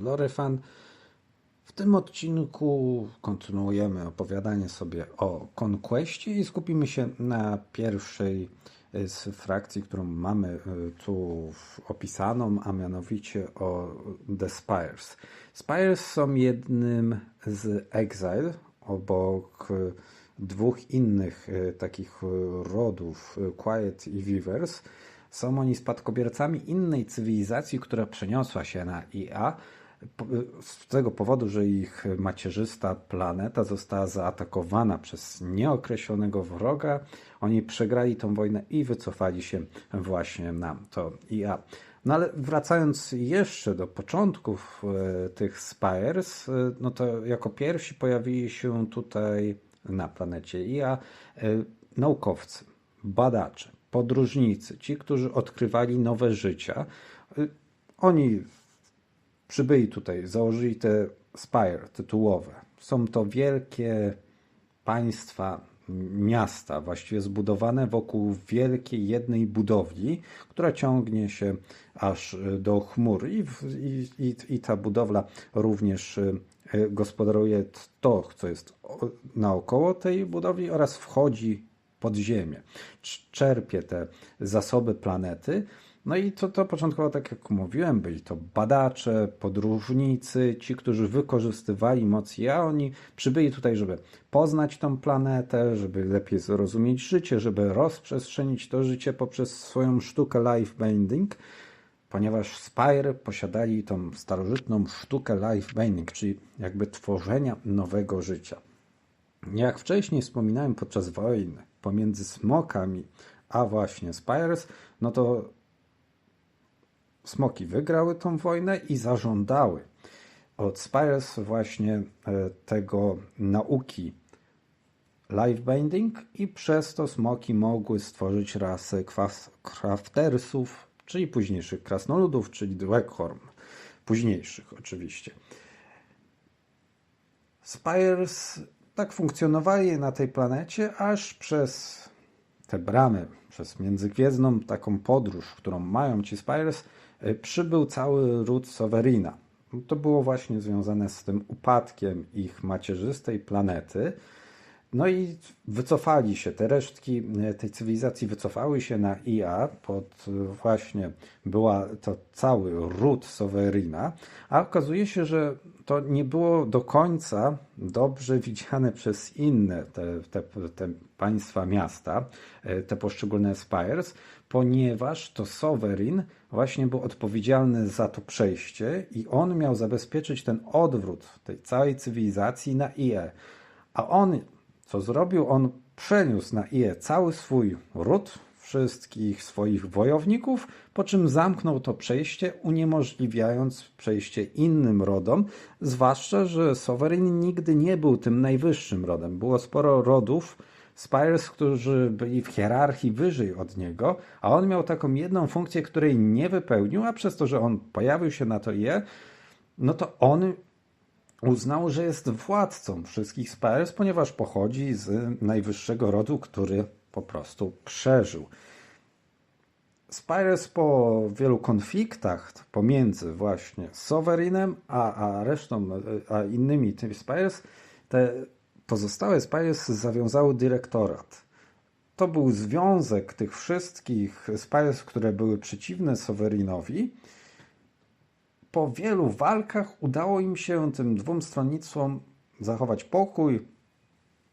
Loryfan. W tym odcinku kontynuujemy opowiadanie sobie o Conquestie i skupimy się na pierwszej z frakcji, którą mamy y, tu opisaną, a mianowicie o The Spires. Spires są jednym z Exile obok y, dwóch innych y, takich rodów, Quiet i Weavers. Są oni spadkobiercami innej cywilizacji, która przeniosła się na IA, z tego powodu, że ich macierzysta planeta została zaatakowana przez nieokreślonego wroga, oni przegrali tą wojnę i wycofali się właśnie na to IA. No ale wracając jeszcze do początków e, tych Spires, e, no to jako pierwsi pojawili się tutaj na planecie IA e, naukowcy, badacze, podróżnicy, ci, którzy odkrywali nowe życia. Oni przybyli tutaj, założyli te spire tytułowe. Są to wielkie państwa, miasta, właściwie zbudowane wokół wielkiej jednej budowli, która ciągnie się aż do chmur. I, i, i ta budowla również e, gospodaruje to, co jest naokoło tej budowli oraz wchodzi pod ziemię. Czerpie te zasoby planety no i to, to początkowo, tak jak mówiłem, byli to badacze, podróżnicy, ci, którzy wykorzystywali moc ja, oni przybyli tutaj, żeby poznać tą planetę, żeby lepiej zrozumieć życie, żeby rozprzestrzenić to życie poprzez swoją sztukę life bending, ponieważ Spire posiadali tą starożytną sztukę life bending, czyli jakby tworzenia nowego życia. Jak wcześniej wspominałem podczas wojny pomiędzy smokami a właśnie Spires, no to Smoki wygrały tą wojnę i zażądały od Spires właśnie e, tego nauki livebinding i przez to smoki mogły stworzyć rasę craftersów, czyli późniejszych krasnoludów, czyli Dweghorn, późniejszych oczywiście. Spires tak funkcjonowali na tej planecie, aż przez te bramy, przez międzygwiezdną taką podróż, którą mają ci Spires, przybył cały ród Sowerina. To było właśnie związane z tym upadkiem ich macierzystej planety. No i wycofali się, te resztki e, tej cywilizacji wycofały się na IA, pod e, właśnie była to cały ród Sowerina, a okazuje się, że to nie było do końca dobrze widziane przez inne te, te, te państwa miasta, te poszczególne spires, ponieważ to Sovereign właśnie był odpowiedzialny za to przejście i on miał zabezpieczyć ten odwrót tej całej cywilizacji na IE. A on, co zrobił? On przeniósł na IE cały swój ród, wszystkich swoich wojowników, po czym zamknął to przejście, uniemożliwiając przejście innym rodom, zwłaszcza, że Sovereign nigdy nie był tym najwyższym rodem. Było sporo rodów, Spires, którzy byli w hierarchii wyżej od niego, a on miał taką jedną funkcję, której nie wypełnił, a przez to, że on pojawił się na to je, no to on uznał, że jest władcą wszystkich Spires, ponieważ pochodzi z najwyższego rodu, który po prostu przeżył. Spires po wielu konfliktach pomiędzy właśnie Sovereignem a, a resztą, a innymi tymi Spires, te Pozostałe Spires zawiązały dyrektorat. To był związek tych wszystkich Spires, które były przeciwne Sowerinowi. Po wielu walkach udało im się tym dwóm stronnictwom zachować pokój,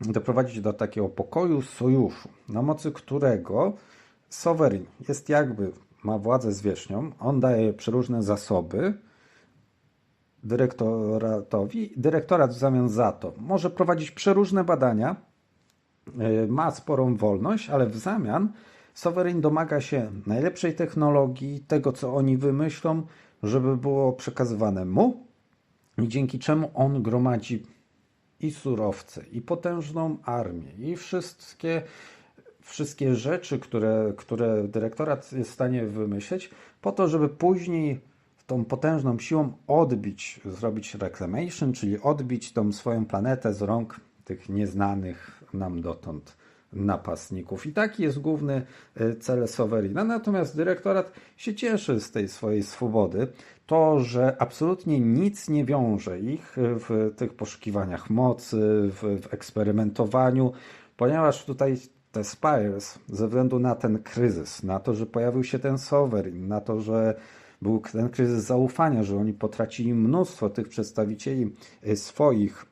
doprowadzić do takiego pokoju sojuszu, na mocy którego Sovereign jest jakby, ma władzę zwierzchnią, on daje przeróżne zasoby, dyrektoratowi. Dyrektorat w zamian za to może prowadzić przeróżne badania, e, ma sporą wolność, ale w zamian Sovereign domaga się najlepszej technologii, tego co oni wymyślą, żeby było przekazywane mu, dzięki czemu on gromadzi i surowce, i potężną armię, i wszystkie, wszystkie rzeczy, które, które dyrektorat jest w stanie wymyśleć, po to, żeby później tą potężną siłą odbić, zrobić reclamation, czyli odbić tą swoją planetę z rąk tych nieznanych nam dotąd napastników. I taki jest główny e, cel Sowerina. Natomiast dyrektorat się cieszy z tej swojej swobody. To, że absolutnie nic nie wiąże ich w tych poszukiwaniach mocy, w, w eksperymentowaniu, ponieważ tutaj te Spires, ze względu na ten kryzys, na to, że pojawił się ten Sovereign, na to, że był ten kryzys zaufania, że oni potracili mnóstwo tych przedstawicieli e, swoich,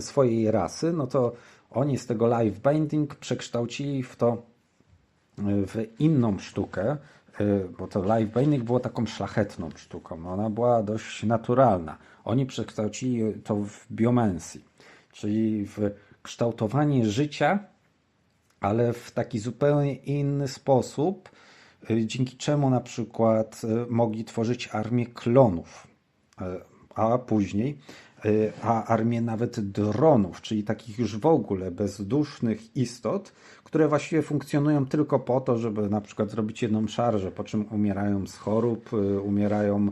swojej rasy, no to oni z tego live binding przekształcili w to e, w inną sztukę, bo to live binding było taką szlachetną sztuką. Ona była dość naturalna. Oni przekształcili to w biomensji, czyli w kształtowanie życia, ale w taki zupełnie inny sposób, Y, dzięki czemu na przykład y, mogli tworzyć armię klonów, y, a później a armię nawet dronów, czyli takich już w ogóle bezdusznych istot, które właściwie funkcjonują tylko po to, żeby na przykład zrobić jedną szarżę, po czym umierają z chorób, umierają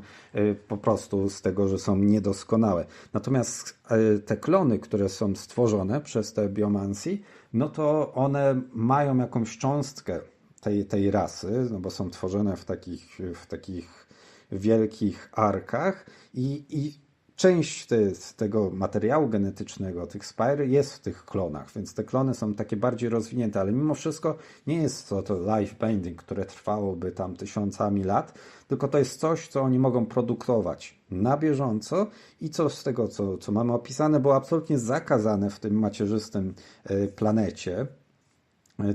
po prostu z tego, że są niedoskonałe. Natomiast te klony, które są stworzone przez te biomansy, no to one mają jakąś cząstkę tej, tej rasy, no bo są tworzone w takich, w takich wielkich arkach i, i część te, tego materiału genetycznego, tych spire jest w tych klonach, więc te klony są takie bardziej rozwinięte, ale mimo wszystko nie jest to to life binding, które trwałoby tam tysiącami lat, tylko to jest coś, co oni mogą produkować na bieżąco i co z tego, co, co mamy opisane, było absolutnie zakazane w tym macierzystym e, planecie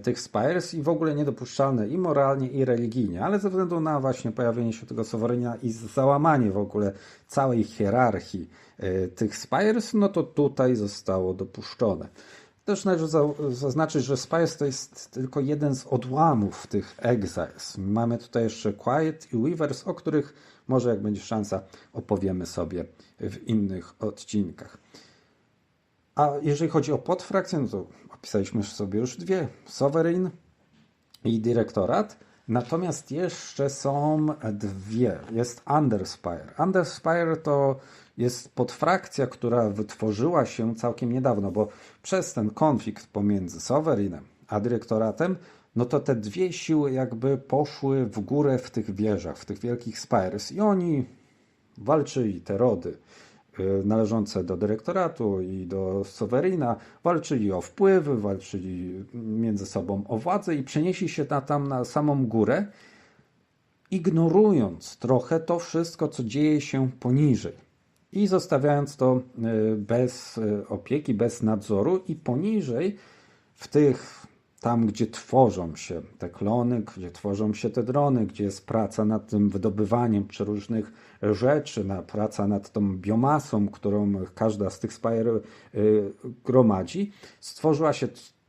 tych Spires i w ogóle niedopuszczalne i moralnie, i religijnie, ale ze względu na właśnie pojawienie się tego Sowerenia i załamanie w ogóle całej hierarchii e, tych Spires, no to tutaj zostało dopuszczone. Też należy zaznaczyć, że Spires to jest tylko jeden z odłamów tych Exiles. Mamy tutaj jeszcze Quiet i Weavers, o których może jak będzie szansa opowiemy sobie w innych odcinkach. A jeżeli chodzi o podfrakcję, no to Pisaliśmy sobie już dwie: Sovereign i Dyrektorat. Natomiast jeszcze są dwie. Jest Underspire. Underspire to jest podfrakcja, która wytworzyła się całkiem niedawno, bo przez ten konflikt pomiędzy Sovereignem a Dyrektoratem, no to te dwie siły jakby poszły w górę w tych wieżach, w tych wielkich spires i oni walczyli, te rody, należące do dyrektoratu i do Sowerina walczyli o wpływy, walczyli między sobą o władzę i przenieśli się na, tam na samą górę, ignorując trochę to wszystko, co dzieje się poniżej. I zostawiając to y, bez y, opieki, bez nadzoru, i poniżej w tych tam, gdzie tworzą się te klony, gdzie tworzą się te drony, gdzie jest praca nad tym wydobywaniem przeróżnych rzeczy, na praca nad tą biomasą, którą każda z tych spire y, gromadzi, stworzyła się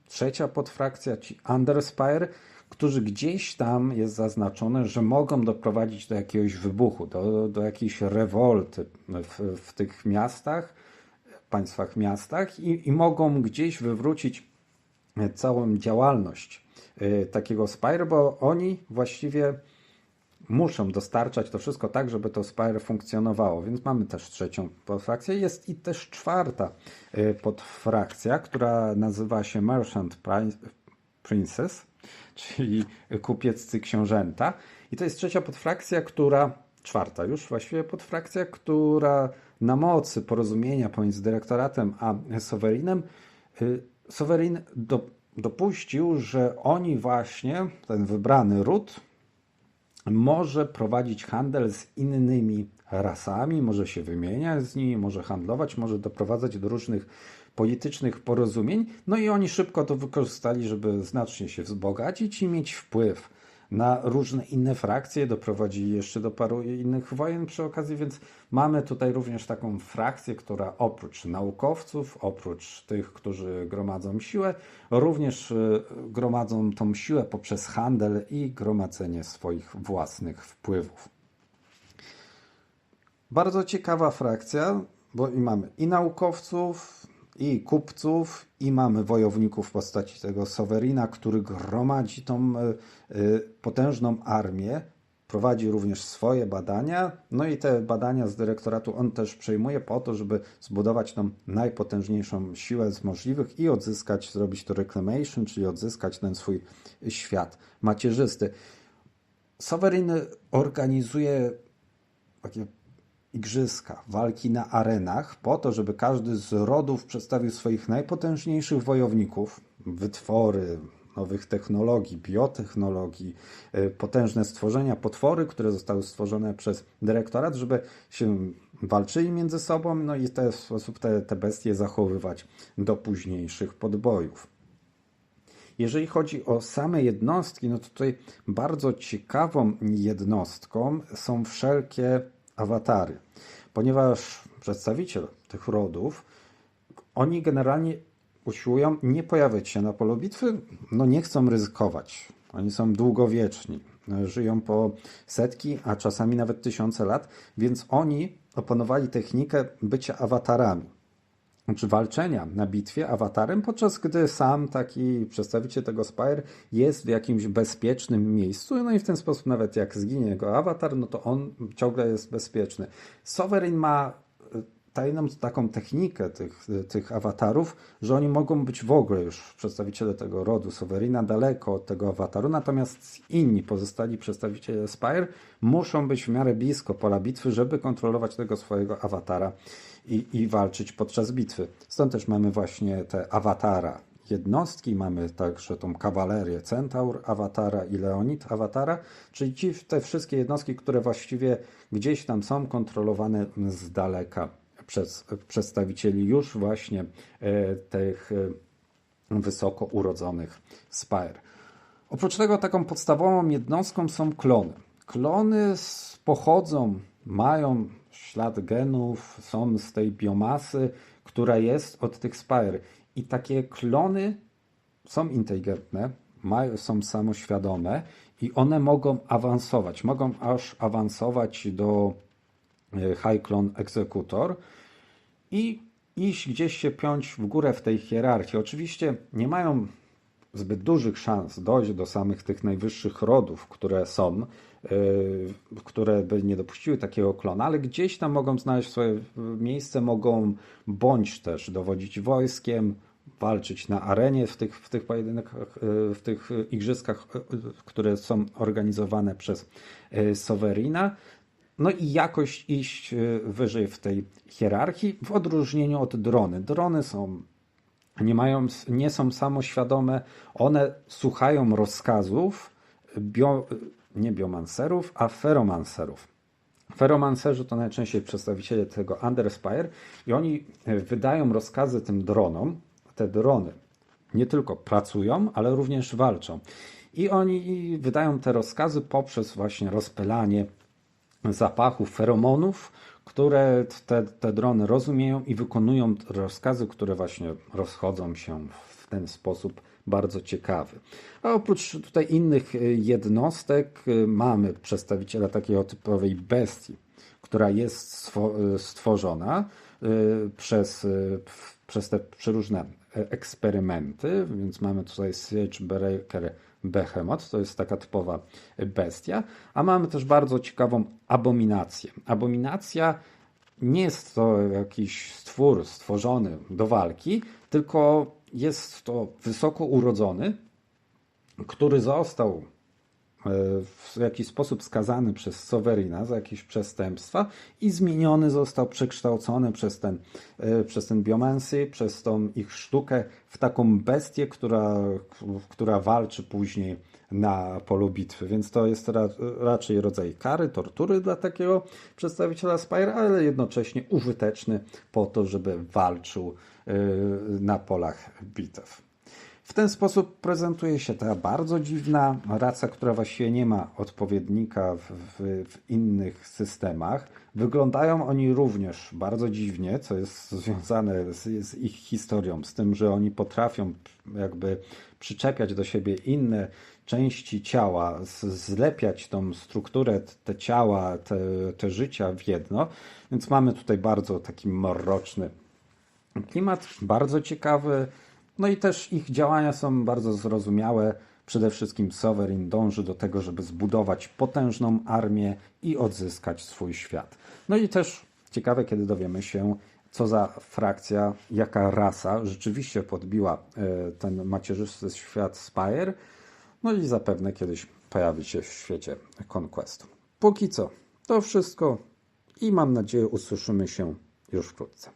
trzecia podfrakcja, ci underspire, którzy gdzieś tam jest zaznaczone, że mogą doprowadzić do jakiegoś wybuchu, do, do jakiejś rewolty w, w tych miastach, państwach miastach i, i mogą gdzieś wywrócić całą działalność y, takiego Spire, bo oni właściwie muszą dostarczać to wszystko tak, żeby to Spire funkcjonowało. Więc mamy też trzecią podfrakcję. Jest i też czwarta y, podfrakcja, która nazywa się Merchant Princess, czyli kupieccy książęta. I to jest trzecia podfrakcja, która, czwarta już właściwie podfrakcja, która na mocy porozumienia pomiędzy dyrektoratem a Sowerinem Sowerin do, dopuścił, że oni właśnie, ten wybrany ród, może prowadzić handel z innymi rasami, może się wymieniać z nimi, może handlować, może doprowadzać do różnych politycznych porozumień. No i oni szybko to wykorzystali, żeby znacznie się wzbogacić i mieć wpływ na różne inne frakcje, doprowadzili jeszcze do paru innych wojen przy okazji, więc mamy tutaj również taką frakcję, która oprócz naukowców, oprócz tych, którzy gromadzą siłę, również y, gromadzą tą siłę poprzez handel i gromadzenie swoich własnych wpływów. Bardzo ciekawa frakcja, bo i mamy i naukowców, i kupców, i mamy wojowników w postaci tego Sowerina, który gromadzi tą e, e, potężną armię, prowadzi również swoje badania, no i te badania z dyrektoratu on też przejmuje po to, żeby zbudować tą najpotężniejszą siłę z możliwych i odzyskać, zrobić to reclamation, czyli odzyskać ten swój świat macierzysty. Sovereign organizuje takie igrzyska, walki na arenach, po to, żeby każdy z rodów przedstawił swoich najpotężniejszych wojowników, wytwory nowych technologii, biotechnologii, y, potężne stworzenia, potwory, które zostały stworzone przez dyrektorat, żeby się walczyli między sobą, no i w ten sposób te, te bestie zachowywać do późniejszych podbojów. Jeżeli chodzi o same jednostki, no to tutaj bardzo ciekawą jednostką są wszelkie awatary, ponieważ przedstawiciel tych rodów, oni generalnie usiłują nie pojawiać się na polu bitwy, no nie chcą ryzykować. Oni są długowieczni, żyją po setki, a czasami nawet tysiące lat, więc oni opanowali technikę bycia awatarami czy walczenia na bitwie awatarem, podczas gdy sam taki przedstawiciel tego Spire jest w jakimś bezpiecznym miejscu, no i w ten sposób nawet jak zginie jego awatar, no to on ciągle jest bezpieczny. Sovereign ma e, tajną taką technikę tych, tych awatarów, że oni mogą być w ogóle już przedstawiciele tego rodu Soverina daleko od tego awataru, natomiast inni pozostali przedstawiciele Spire muszą być w miarę blisko pola bitwy, żeby kontrolować tego swojego awatara i, i walczyć podczas bitwy. Stąd też mamy właśnie te awatara jednostki, mamy także tą kawalerię Centaur awatara i Leonid awatara, czyli ci, te wszystkie jednostki, które właściwie gdzieś tam są kontrolowane z daleka przez przedstawicieli już właśnie e, tych e, wysoko urodzonych Spire. Oprócz tego taką podstawową jednostką są klony. Klony pochodzą, mają ślad genów, są z tej biomasy, która jest od tych Spire. I takie klony są inteligentne, mają, są samoświadome i one mogą awansować. Mogą aż awansować do e, High Clone Executor i iść gdzieś się piąć w górę w tej hierarchii. Oczywiście nie mają zbyt dużych szans dojść do samych tych najwyższych rodów, które są, yy, które by nie dopuściły takiego klona, ale gdzieś tam mogą znaleźć swoje miejsce, mogą bądź też dowodzić wojskiem, walczyć na arenie w tych, w tych pojedynkach, yy, w tych igrzyskach, które są organizowane przez Sowerina. No i jakoś iść wyżej w tej hierarchii, w odróżnieniu od drony. Drony są nie, mają, nie są samoświadome, one słuchają rozkazów bio, nie biomancerów, a feromancerów. Feromancerzy to najczęściej przedstawiciele tego Underspire i oni wydają rozkazy tym dronom. Te drony nie tylko pracują, ale również walczą. I oni wydają te rozkazy poprzez właśnie rozpylanie zapachów, feromonów, które te, te drony rozumieją i wykonują rozkazy, które właśnie rozchodzą się w ten sposób bardzo ciekawy. A oprócz tutaj innych y, jednostek y, mamy przedstawiciela takiej typowej bestii, która jest y, stworzona przez, przez te przeróżne e, eksperymenty, więc mamy tutaj Breaker Behemoth, to jest taka typowa bestia, a mamy też bardzo ciekawą abominację. Abominacja nie jest to jakiś stwór stworzony do walki, tylko jest to wysoko urodzony, który został w jakiś sposób skazany przez Sowerina za jakieś przestępstwa i zmieniony został, przekształcony przez ten, e, przez ten biomancy, przez tą ich sztukę w taką bestię, która, która walczy później na polu bitwy, więc to jest ra, raczej rodzaj kary, tortury dla takiego przedstawiciela Spire, ale jednocześnie użyteczny po to, żeby walczył e, na polach bitew. W ten sposób prezentuje się ta bardzo dziwna raca, która właściwie nie ma odpowiednika w, w, w, innych systemach. Wyglądają oni również bardzo dziwnie, co jest związane z, z, ich historią, z tym, że oni potrafią jakby przyczepiać do siebie inne części ciała, zlepiać tą strukturę, te ciała, te, te życia w jedno. Więc mamy tutaj bardzo taki mroczny klimat, bardzo ciekawy. No i też ich działania są bardzo zrozumiałe, Przede wszystkim Sovereign dąży do tego, żeby zbudować potężną armię i odzyskać swój świat. No i też ciekawe, kiedy dowiemy się, co za frakcja, jaka rasa rzeczywiście podbiła e, ten macierzysty świat Spire, no i zapewne kiedyś pojawi się w świecie Conquest. Póki co, to wszystko i mam nadzieję usłyszymy się już wkrótce.